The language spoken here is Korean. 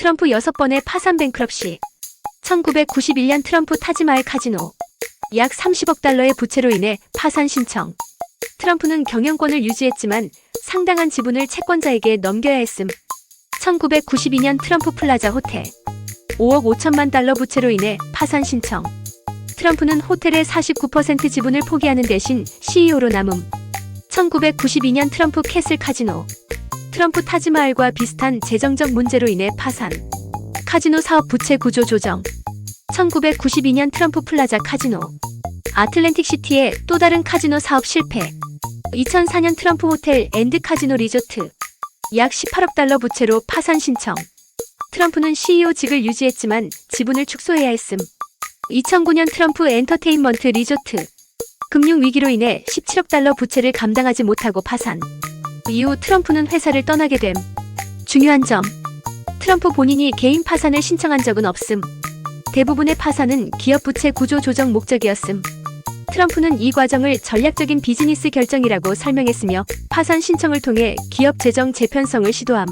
트럼프 여섯 번의 파산 뱅크럽시. 1991년 트럼프 타지마할 카지노. 약 30억 달러의 부채로 인해 파산 신청. 트럼프는 경영권을 유지했지만 상당한 지분을 채권자에게 넘겨야 했음. 1992년 트럼프 플라자 호텔. 5억 5천만 달러 부채로 인해 파산 신청. 트럼프는 호텔의 49% 지분을 포기하는 대신 CEO로 남음. 1992년 트럼프 캐슬 카지노. 트럼프 타지마할과 비슷한 재정적 문제로 인해 파산. 카지노 사업 부채 구조 조정. 1992년 트럼프 플라자 카지노. 아틀랜틱 시티의 또 다른 카지노 사업 실패. 2004년 트럼프 호텔 앤드 카지노 리조트. 약 18억 달러 부채로 파산 신청. 트럼프는 CEO직을 유지했지만 지분을 축소해야 했음. 2009년 트럼프 엔터테인먼트 리조트. 금융 위기로 인해 17억 달러 부채를 감당하지 못하고 파산. 이후 트럼프는 회사를 떠나게 됨. 중요한 점. 트럼프 본인이 개인 파산을 신청한 적은 없음. 대부분의 파산은 기업 부채 구조 조정 목적이었음. 트럼프는 이 과정을 전략적인 비즈니스 결정이라고 설명했으며 파산 신청을 통해 기업 재정 재편성을 시도함.